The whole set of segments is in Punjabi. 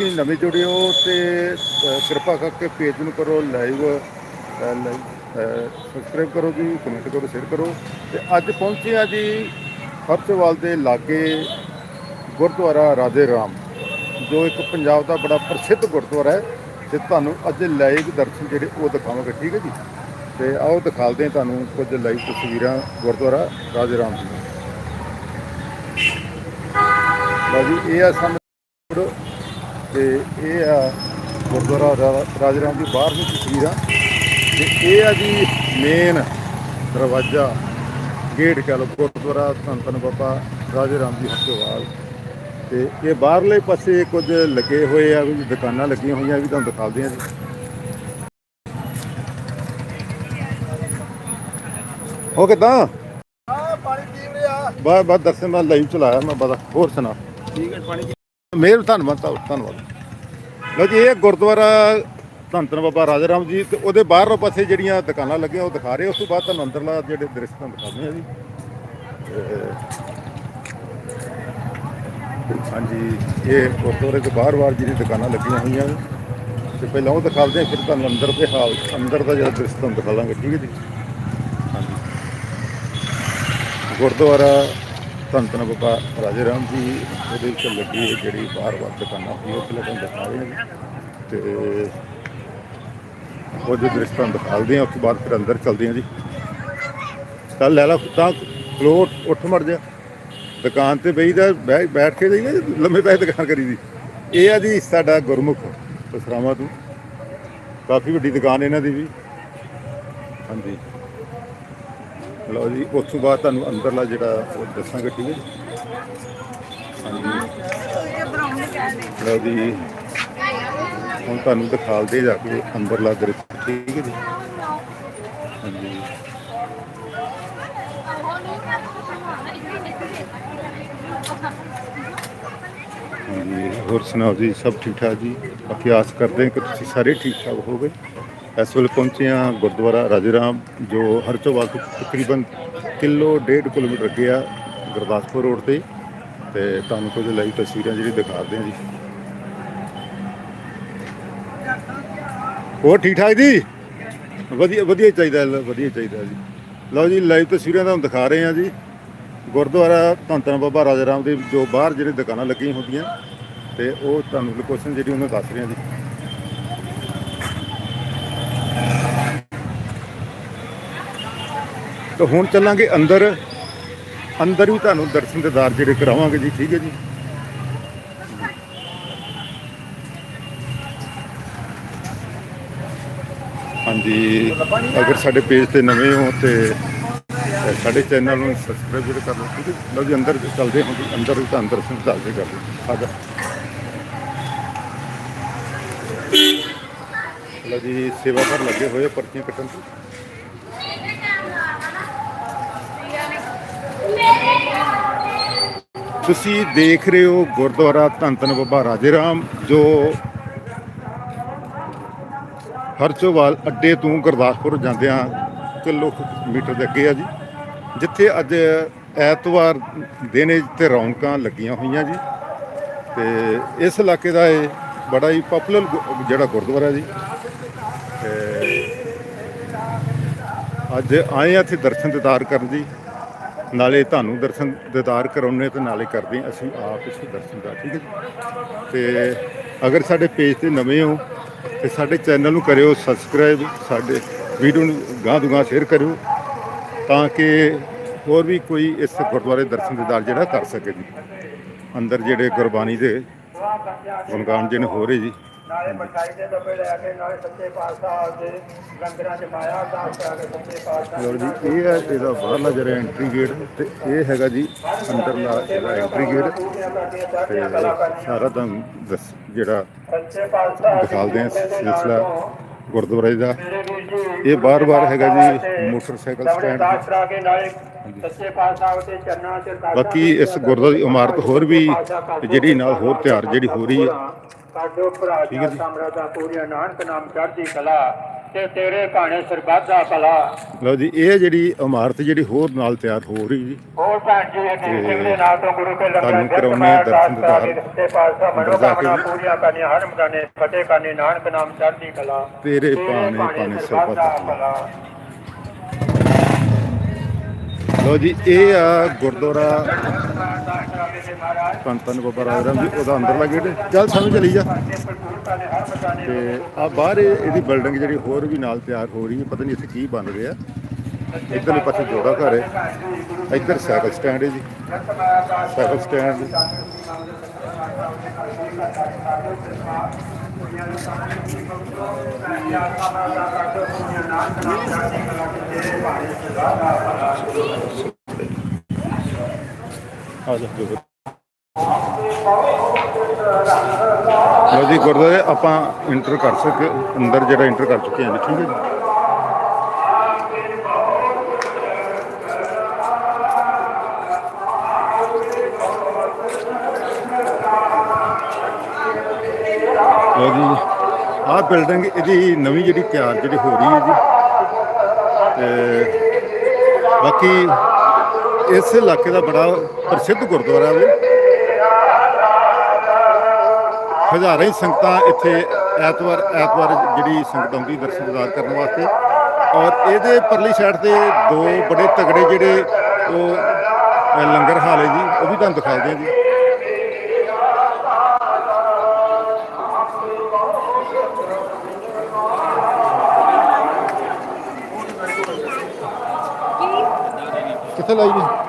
ਤੁਸੀਂ ਨਵੇਂ ਜੁੜਿਓ ਹੋ ਤੇ ਕਿਰਪਾ ਕਰਕੇ ਪੇਜ ਨੂੰ ਕਰੋ ਲਾਈਵ ਸਬਸਕ੍ਰਾਈਬ ਕਰੋ ਜੀ ਕਮੈਂਟ ਕਰੋ ਸ਼ੇਅਰ ਕਰੋ। ਤੇ ਅੱਜ ਪਹੁੰਚੇ ਆ ਜੀ ਹਰਚਵਾਲ ਦੇ ਲਾਗੇ ਗੁਰਦੁਆਰਾ ਰਾਧੇ ਰਾਮ, ਜੋ ਇੱਕ ਪੰਜਾਬ ਦਾ ਬੜਾ ਪ੍ਰਸਿੱਧ ਗੁਰਦੁਆਰਾ ਹੈ, ਤੇ ਤੁਹਾਨੂੰ ਅੱਜ ਲਾਈਵ ਦਰਸ਼ਨ ਜਿਹੜੇ ਉਹ ਦਿਖਾਵਾਂਗੇ, ਠੀਕ ਹੈ ਜੀ? ਤੇ ਆਓ ਦਿਖਾਲਦੇ ਹਾਂ ਤੁਹਾਨੂੰ ਕੁਝ ਲਾਈਵ ਤਸਵੀਰਾਂ ਗੁਰਦੁਆਰਾ ਰਾਧੇ ਰਾਮ ਜੀ ਲਓ ਜੀ, ਇਹ ਆ ਸਾਨੂੰ ਤੇ ਇਹ ਆ ਗੁਰਦੁਆਰਾ ਰਾਜੇ ਰਾਮ ਦੀ ਬਾਹਰਲੀ ਤਸਵੀਰਾਂ ਤੇ ਇਹ ਆ ਜੀ ਮੇਨ ਦਰਵਾਜ਼ਾ ਗੇਟ ਕਹ ਲਓ ਗੁਰਦੁਆਰਾ ਧੰਨ ਬਾਬਾ ਰਾਜੇ ਰਾਮ ਜੀ ਹਰਚੋਵਾਲ ਤੇ ਇਹ ਬਾਹਰਲੇ ਪਾਸੇ ਕੁਝ ਲੱਗੇ ਹੋਏ ਆ ਵੀ ਦੁਕਾਨਾਂ ਲੱਗੀਆਂ ਹੋਈਆਂ ਵੀ ਤੁਹਾਨੂੰ ਦਿਖਾਉਂਦੇ ਆ ਜੀ। ਹੋ ਕਿਦਾਂ? ਆ ਪਾਣੀ ਪੀ ਰਿਹਾ ਬਾਅਦ ਬਾਅਦ ਦਰਸ਼ਨ ਮੈਂ ਲਾਈਵ ਚਲਾਇਆ ਮੈਂ ਬੜਾ ਹੋਰ ਸੁਣਾ। ਠੀਕ ਹੈ ਪਾਣੀ ਮੇਰ ਧੰਨਵਾਦ ਧੰਨ- ਧੰਨਵਾਦ। ਲਓ ਜੀ, ਇਹ ਗੁਰਦੁਆਰਾ ਧੰਨ ਧੰਨ ਬਾਬਾ ਰਾਜਾ ਰਾਮ ਜੀ ਤੇ ਉਹਦੇ ਬਾਹਰੋਂ ਪਾਸੇ ਜਿਹੜੀਆਂ ਦੁਕਾਨਾਂ ਲੱਗੀਆਂ, ਉਹ ਦਿਖਾ ਰਹੇ ਉਸ ਤੋਂ ਬਾਅਦ ਤੁਹਾਨੂੰ ਅੰਦਰਲਾ ਜਿਹੜੇ ਦ੍ਰਿਸ਼ ਤੁਹਾਨੂੰ ਦਿਖਾਉਂਦੇ ਆ ਜੀ। ਤੇ ਹਾਂਜੀ, ਇਹ ਗੁਰਦੁਆਰੇ ਦੇ ਬਾਹਰ-ਬਾਹਰ ਜਿਹੜੀ ਦੁਕਾਨਾਂ ਲੱਗੀਆਂ ਹੋਈਆਂ ਨੇ। ਤੇ ਪਹਿਲਾਂ ਉਹ ਦਿਖਾਉਂਦੇ ਆ ਫਿਰ ਤੁਹਾਨੂੰ ਅੰਦਰ ਦੇ ਹਾਲ, ਅੰਦਰ ਦਾ ਜਿਹੜਾ ਦ੍ਰਿਸ਼ ਤੁਹਾਨੂੰ ਦਿਖਾਵਾਂਗੇ ਠੀਕ ਹੈ ਜੀ? ਹਾਂਜੀ। ਗੁਰਦੁਆਰਾ ਧੰਨ ਧੰਨ ਬਾਬਾ ਰਾਜੇ ਰਾਮ ਜੀ, ਉਹਦੇ ਵਿੱਚ ਲੱਗੀ ਹੈ ਜਿਹੜੀ ਬਾਰ-ਬਾਰ ਦੁਕਾਨਾਂ ਸੀ, ਉਹ ਪਹਿਲਾਂ ਤੁਹਾਨੂੰ ਦਿਖਾ ਰਹੇ ਹਾਂ ਜੀ। ਤੇ ਉਹ ਜੋ ਦ੍ਰਿਸ਼ ਤੁਹਾਨੂੰ ਦਿਖਾਉਂਦੇ ਆ ਉਸ ਤੋਂ ਬਾਅਦ ਫਿਰ ਅੰਦਰ ਚੱਲਦੇ ਹਾਂ ਜੀ। ਚੱਲ ਲੈ ਲਾ, ਤਾਂ ਫਲੋਰ ਉੱਠ ਮੜ ਜਾ। ਦੁਕਾਨ ਤੇ ਬਈਦਾ ਬਹਿ ਬੈਠ ਕੇ ਜਾਈਦਾ ਲੰਮੇ ਪੈ ਦੁਕਾਨ ਕਰੀ ਦੀ। ਇਹ ਆ ਜੀ ਸਾਡਾ ਗੁਰਮੁਖ ਪਸਰਾਵਾਂ ਤੋਂ। ਕਾਫੀ ਵੱਡੀ ਦੁਕਾਨ ਇਹਨਾਂ ਦੀ ਵੀ। ਹਾਂਜੀ। ਲਓ ਜੀ, ਉਸ ਤੋਂ ਬਾਅਦ ਤੁਹਾਨੂੰ ਅੰਦਰਲਾ ਜਿਹੜਾ ਉਹ ਦੱਸਾਂਗੇ, ਠੀਕ ਹੈ ਜੀ? ਹਾਂਜੀ। ਲਓ ਜੀ, ਹੁਣ ਤੁਹਾਨੂੰ ਦਿਖਾਲਦੇ ਜਾ ਕੇ ਅੰਦਰਲਾ ਦ੍ਰਿਸ਼, ਠੀਕ ਹੈ ਜੀ? ਹਾਂਜੀ। ਹਾਂਜੀ, ਹੋਰ ਸੁਣਾਓ ਜੀ, ਸਭ ਠੀਕ ਠਾਕ ਜੀ? ਬਾਕੀ ਆਸ ਕਰਦੇ ਹਾਂ ਕਿ ਤੁਸੀਂ ਸਾਰੇ ਠੀਕ ਠਾਕ ਹੋਗੇ ਇਸ ਵੇਲੇ ਪਹੁੰਚੇ ਹਾਂ ਗੁਰਦੁਆਰਾ ਰਾਜੇ ਰਾਮ ਜੋ ਹਰਚੋਵਾਲ ਤੋਂ ਤਕਰੀਬਨ ਕਿਲੋ ਡੇਢ ਕਿਲੋਮੀਟਰ ਅੱਗੇ ਆ ਗੁਰਦਾਸਪੁਰ ਰੋਡ ਤੇ। ਤੇ ਤੁਹਾਨੂੰ ਕੁਝ ਲਾਈਵ ਤਸਵੀਰਾਂ ਜਿਹੜੀ ਦਿਖਾਉਂਦੇ ਹਾਂ ਜੀ। ਹੋਰ ਠੀਕ ਠਾਕ ਜੀ? ਵਧੀਆ ਵਧੀਆ ਚਾਹੀਦਾ ਹੈ, ਵਧੀਆ ਚਾਹੀਦਾ ਜੀ। ਲਓ ਜੀ ਲਾਈਵ ਤਸਵੀਰਾਂ ਤੁਹਾਨੂੰ ਦਿਖਾ ਰਹੇ ਹਾਂ ਜੀ। ਗੁਰਦੁਆਰਾ ਧੰਨ ਧੰਨ ਬਾਬਾ ਰਾਜਾ ਰਾਮ ਦੇ ਜੋ ਬਾਹਰ ਜਿਹੜੇ ਦੁਕਾਨਾਂ ਲੱਗੀਆਂ ਹੁੰਦੀਆਂ ਤੇ ਉਹ ਤੁਹਾਨੂੰ ਲੋਕੇਸ਼ਨ ਜਿਹੜੀ ਉਹਨਾਂ ਦੱਸ ਰਹੇ ਹਾਂ ਜੀ। ਤਾਂ ਹੁਣ ਚੱਲਾਂਗੇ ਅੰਦਰ। ਅੰਦਰ ਵੀ ਤੁਹਾਨੂੰ ਦਰਸ਼ਨ ਦਿਦਾਰ ਜਿਹੜੇ ਕਰਾਵਾਂਗੇ ਜੀ, ਠੀਕ ਹੈ ਜੀ। ਹਾਂਜੀ, ਅਗਰ ਸਾਡੇ ਪੇਜ ਤੇ ਨਵੇਂ ਹੋ ਤੇ ਸਾਡੇ ਚੈਨਲ ਨੂੰ ਸਬਸਕ੍ਰਾਈਬ ਜਿਹੜੇ ਕਰ ਲਓ, ਠੀਕ ਹੈ ਲਓ ਜੀ, ਅੰਦਰ ਚੱਲਦੇ ਹਾਂ ਜੀ, ਅੰਦਰ ਵੀ ਤਾਂ ਅੰਦਰ ਦਰਸ਼ਨ ਚੱਲਦੇ ਕਰਦੇ ਆ ਜਾ। ਲਓ ਜੀ, ਸੇਵਾ ਕਰ ਲੱਗੇ ਹੋਏ ਆ ਪਰਚੀਆਂ ਕੱਟਣ। ਤੋਂ ਤੁਸੀਂ ਦੇਖ ਰਹੇ ਹੋ ਗੁਰਦੁਆਰਾ ਧੰਨ ਧੰਨ ਬਾਬਾ ਰਾਜੇ ਰਾਮ, ਜੋ ਹਰਚੋਵਾਲ ਅੱਡੇ ਤੋਂ ਗੁਰਦਾਸਪੁਰ ਜਾਂਦਿਆਂ ਕਿਲੋਮੀਟਰ ਦੇ ਅੱਗੇ ਆ ਜੀ। ਜਿੱਥੇ ਅੱਜ ਐਤਵਾਰ ਦਿਨ ਹੈ ਤੇ ਰੌਣਕਾਂ ਲੱਗੀਆਂ ਹੋਈਆਂ ਜੀ। ਤੇ ਇਸ ਇਲਾਕੇ ਦਾ ਇਹ ਬੜਾ ਹੀ ਪਪੂਲਰ ਜਿਹੜਾ ਗੁਰਦੁਆਰਾ ਜੀ। ਤੇ ਅੱਜ ਆਏ ਆ ਇੱਥੇ ਦਰਸ਼ਨ ਦਿਦਾਰ ਕਰਨ ਜੀ। ਨਾਲੇ ਤੁਹਾਨੂੰ ਦਰਸ਼ਨ ਦਿਦਾਰ ਕਰਾਉਣੇ ਤੇ ਨਾਲੇ ਕਰਦੇ ਅਸੀਂ ਆਪ ਇਸ ਦਰਸ਼ਨ ਦਾ, ਠੀਕ ਹੈ ਜੀ? ਤੇ ਅਗਰ ਸਾਡੇ ਪੇਜ ਤੇ ਨਵੇਂ ਹੋ, ਤੇ ਸਾਡੇ ਚੈਨਲ ਨੂੰ ਕਰਿਓ ਸਬਸਕ੍ਰਾਈਬ ਸਾਡੇ ਵੀਡੀਓ ਨੂੰ ਗਾਂ ਤੋਂ ਸ਼ੇਅਰ ਕਰਿਓ, ਤਾਂ ਕਿ ਹੋਰ ਵੀ ਕੋਈ ਇਸ ਗੁਰਦੁਆਰੇ ਦਰਸ਼ਨ ਦਿਦਾਰ ਜਿਹੜਾ ਕਰ ਸਕੇ ਜੀ। ਅੰਦਰ ਜਿਹੜੇ ਗੁਰਬਾਣੀ ਦੇ ਗੁਣਗਾਨ ਜਿਹਨੇ ਹੋ ਰਹੇ ਜੀ ਨਾਲੇ ਮਠਾਈ ਦੇ ਡੱਬੇ ਲੈ ਕੇ ਨਾਲੇ ਸੱਚੇ ਪਾਤਸ਼ਾਹ ਦੇ ਲੰਗਰਾਂ ਚ ਪਾਇਆ ਦਾਸ ਕਰਾ ਕੇ ਸੱਚੇ ਪਾਤਸ਼ਾਹ ਲਓ ਜੀ ਇਹ ਹੈ ਇਹਦਾ ਬਾਹਰਲਾ ਜਿਹੜਾ ਐਂਟਰੀ ਗੇਟ ਤੇ ਇਹ ਹੈਗਾ ਜੀ ਅੰਦਰਲਾ ਜਿਹੜਾ ਐਂਟਰੀ ਗੇਟ ਤੇ ਸਾਰਾ ਤੁਹਾਨੂੰ ਦੱਸ ਜਿਹੜਾ ਸੱਚੇ ਪਾਤਸ਼ਾਹ ਦਿਖਾਉਂਦੇ ਆ ਸਿਲਸਿਲਾ ਗੁਰਦੁਆਰੇ ਦਾ। ਇਹ ਬਾਰ-ਬਾਰ ਹੈਗਾ ਜੀ ਮੋਟਰਸਾਈਕਲ ਸਟੈਂਡ ਦਾਸ ਕਰਾ ਕੇ ਨਾਲੇ ਸੱਚੇ ਪਾਤਸ਼ਾਹ ਦੇ ਚਰਨਾਂ ਚ ਅਰਦਾਸਾਂ ਬਾਕੀ ਇਸ ਗੁਰਦੁਆਰੇ ਦੀ ਇਮਾਰਤ ਹੋਰ ਵੀ ਜਿਹੜੀ ਨਾਲ ਹੋਰ ਤਿਆਰ ਜਿਹੜੀ ਹੋ ਰਹੀ ਹੈ ਕਾਡੋ ਭਰਾ ਜੀ। ਸਮਰਾਦਾ ਪੂਰੀਆਂ ਨਾਨਕ ਨਾਮ ਚੜ੍ਹਦੀ ਕਲਾ ਤੇ ਤੇਰੇ ਭਾਣੇ ਸਰਬੱਤ ਦਾ ਭਲਾ। ਲਓ ਜੀ ਇਹ ਜਿਹੜੀ ਇਮਾਰਤ ਜਿਹੜੀ ਹੋਰ ਨਾਲ ਤਿਆਰ ਹੋ ਰਹੀ ਜੀ। ਹੋਰ ਭੈਣ ਜੀ ਇਹ ਸਿੰਘ ਦੇ ਨਾਲ ਤੋਂ ਗੁਰੂ ਕੇ ਲੰਗਰ ਤੁਹਾਨੂੰ ਕਰਾਉਣੇ ਦਰਸ਼ਨ ਜਾ ਕੇ ਮਨੋਕਾਮਨਾ। ਪੂਰੀਆਂ ਕਰਨੀਆਂ ਹਰ ਮਦਾਨੇ ਫਤਿਹ ਕਰਨੀ ਨਾਨਕ ਨਾਮ ਚੜ੍ਹਦੀ ਕਲਾ। ਤੇਰੇ ਭਾਣੇ ਭਾਣੇ ਸਰਬੱਤ ਦਾ ਭਲਾ। ਲਓ ਜੀ ਇਹ ਆ ਗੁਰਦੁਆਰਾ ਧੰਨ ਧੰਨ ਬਾਬਾ ਰਾਜ ਰਾਮ ਜੀ ਉਹਦਾ ਅੰਦਰਲਾ ਗੇਟ ਚੱਲ ਸਾਨੂੰ ਚਲੀ ਜਾ। ਤੇ ਆ ਬਾਹਰ ਇਹ- ਇਹਦੀ ਬਿਲਡਿੰਗ ਜਿਹੜੀ ਹੋਰ ਵੀ ਨਾਲ ਤਿਆਰ ਹੋ ਰਹੀ ਹੈ। ਪਤਾ ਨਹੀਂ ਇੱਥੇ ਕੀ ਬਣ ਰਿਹਾ। ਇੱਧਰਲੇ ਪਾਸੇ ਜੋੜਾ ਘਰ ਹੈ। ਇੱਧਰ ਸਾਈਕਲ ਸਟੈਂਡ ਹੈ ਜੀ। ਸਾਈਕਲ ਸਟੈਂਡ ਆ ਜਾ ਜੋ ਜੀ, ਗੁਰਦੁਆਰੇ ਆਪਾਂ ਇੰਟਰ ਕਰ ਸਕੇ ਅੰਦਰ ਜਿਹੜਾ ਇੰਟਰ ਕਰ ਚੁੱਕੇ ਹਾਂ ਜੀ ਠੀਕ ਹੈ ਜੀ। ਲਓ ਜੀ, ਆਹ ਬਿਲਡਿੰਗ ਇਹਦੀ ਨਵੀਂ ਜਿਹੜੀ ਤਿਆਰ ਜਿਹੜੀ ਹੋ ਰਹੀ ਹੈ ਜੀ। ਤੇ ਬਾਕੀ ਇਸ ਇਲਾਕੇ ਦਾ ਬੜਾ ਪ੍ਰਸਿੱਧ ਗੁਰਦੁਆਰਾ ਹੈ। ਹਜ਼ਾਰਾਂ ਹੀ ਸੰਗਤਾਂ ਇੱਥੇ ਐਤਵਾਰ ਐਤਵਾਰ ਜਿਹੜੀ ਸੰਗਤ ਆਉਂਦੀ ਦਰਸ਼ਨ ਦਿਦਾਰ ਕਰਨ ਵਾਸਤੇ। ਔਰ ਇਹਦੇ ਪਰਲੀ ਸਾਈਡ ਤੇ ਦੋ ਬੜੇ ਤਗੜੇ ਜਿਹੜੇ ਉਹ ਲੰਗਰ ਹਾਲੇ ਜੀ, ਉਹ ਵੀ ਤੁਹਾਨੂੰ ਦਿਖਾਉਂਦੇ ਹਾਂ ਜੀ। ਕਿੱਥੇ ਲਾਈ ਜੀ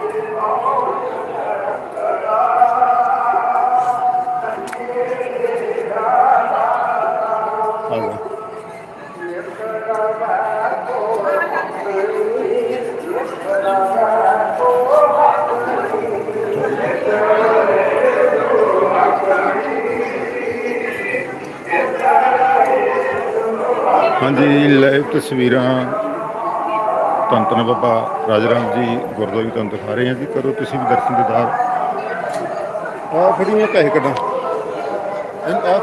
ਹਾਂਜੀ ਲਾਈਵ ਤਸਵੀਰਾਂ ਧੰਨ ਧੰਨ ਬਾਬਾ ਰਾਜਾ ਰਾਮ ਜੀ ਗੁਰਦੁਆਰੇ ਤੁਹਾਨੂੰ ਦਿਖਾ ਰਹੇ ਹਾਂ ਜੀ, ਕਰੋ ਤੁਸੀਂ ਵੀ ਦਰਸ਼ਨ ਦੇਦਾਰ। ਆ ਫੜੀ ਪੈਸੇ ਕੱਢਾਂ। ਆ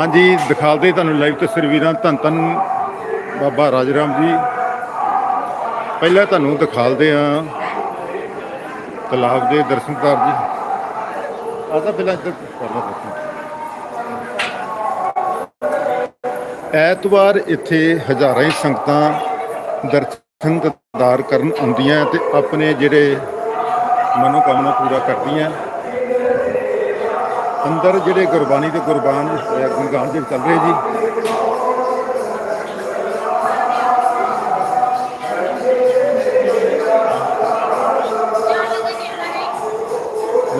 ਹਾਂਜੀ ਦਿਖਾਲਦੇ ਤੁਹਾਨੂੰ ਲਾਈਵ ਤਸਵੀਰਾਂ ਧੰਨ ਧੰਨ ਬਾਬਾ ਰਾਜਾ ਰਾਮ ਜੀ। ਪਹਿਲਾਂ ਤੁਹਾਨੂੰ ਦਿਖਾਲਦੇ ਆ ਤਲਾਬ ਦੇ ਦਰਸ਼ਨਕਾਰ ਜੀ। ਆਦਾ ਪਹਿਲਾਂ ਇੱਧਰ ਕਰਨਾ ਦਰਸ਼ਨ ਐਤਵਾਰ ਇੱਥੇ ਹਜ਼ਾਰਾਂ ਹੀ ਸੰਗਤਾਂ ਦਰਸ਼ਨ ਦਿਦਾਰ ਕਰਨ ਆਉਂਦੀਆਂ ਤੇ ਆਪਣੇ ਜਿਹੜੇ ਮਨੋਕਾਮਨਾ ਪੂਰਾ ਕਰਦੀਆਂ। ਅੰਦਰ ਜਿਹੜੇ ਗੁਰਬਾਣੀ ਦੇ ਗੁਰਬਾਨ ਅਹ ਗੁਣਗਾਨ ਚੱਲ ਰਹੇ ਜੀ।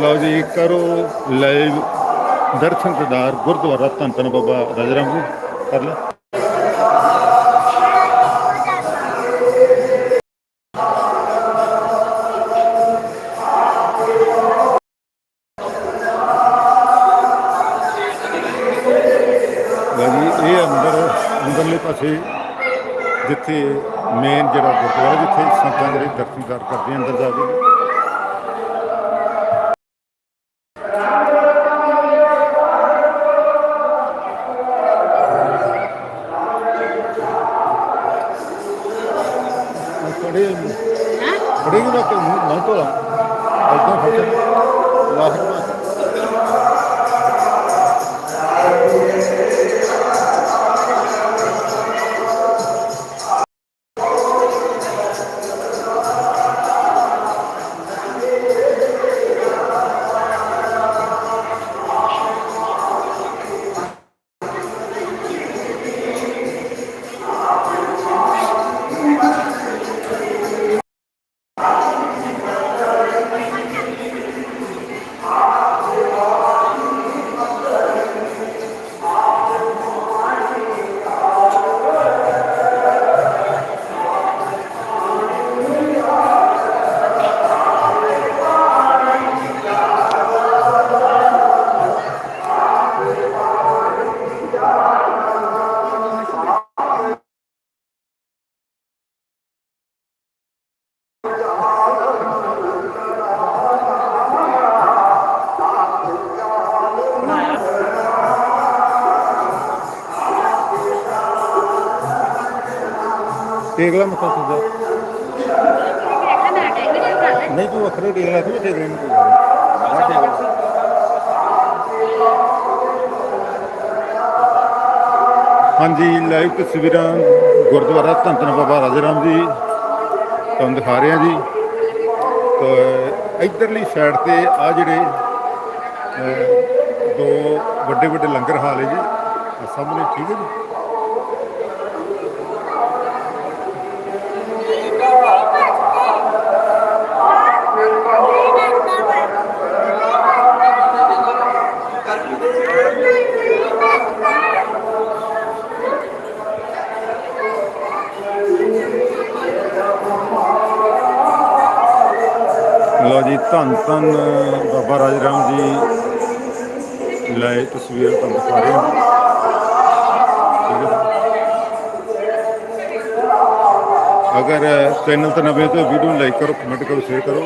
ਲਓ ਜੀ, ਕਰੋ ਲਾਈਵ ਦਰਸ਼ਨ ਦਿਦਾਰ ਗੁਰਦੁਆਰਾ ਧੰਨ ਧੰਨ ਬਾਬਾ ਰਾਜਾ ਜੀ, ਕਰ ਲਓ। ਅੰਦਰਲੇ ਪਾਸੇ ਜਿੱਥੇ ਮੇਨ ਜਿਹੜਾ ਗੁਰਦੁਆਰਾ ਜਿੱਥੇ ਸੰਗਤਾਂ ਜਿਹੜੇ ਦਰਸ਼ਨਦਾਰ ਕਰਦੇ ਅੰਦਰ ਜਾ ਕੇ। ਖੜੇ ਖੜੇ ਕਿ ਨਾ ਨਾ ਤੋਲਾ ਇਦਾਂ ਫਟੇ ਲਾਹਟ ਟੇਕ ਲਾ ਮੱਥਾ ਨਹੀਂ, ਤੂੰ ਵੱਖਰੇ ਟੇਕ ਤੂੰ ਟੇਕ ਨਹੀਂ ਆਹ ਟੇਕ ਲਾ। ਹਾਂਜੀ ਲਾਈਵ ਤਸਵੀਰਾਂ ਗੁਰਦੁਆਰਾ ਧੰਨ ਧੰਨ ਬਾਬਾ ਰਾਜਾ ਰਾਮ ਜੀ ਤੁਹਾਨੂੰ ਦਿਖਾ ਰਿਹਾ ਜੀ। ਤੇ, ਇਧਰਲੀ ਸਾਈਡ ਤੇ ਆ ਜਿਹੜੇ ਦੋ ਵੱਡੇ ਵੱਡੇ ਲੰਗਰ ਹਾਲ ਹੈ ਜੀ। ਆਹ ਸਾਹਮਣੇ ਠੀਕ ਹੈ ਜੀ। ਧੰਨ ਧੰਨ ਬਾਬਾ ਰਾਜ ਰਾਮ ਜੀ ਲਾਏ ਤਸਵੀਰ ਤੁਹਾਨੂੰ ਦਿਖਾ ਰਹੇ ਹਾਂ। ਅਗਰ ਚੈਨਲ ਤੇ ਨਵੇਂ ਹੋ ਤਾਂ ਵੀਡੀਓ ਨੂੰ ਲਾਈਕ ਕਰੋ ਕਮੈਂਟ ਕਰੋ ਸ਼ੇਅਰ ਕਰੋ।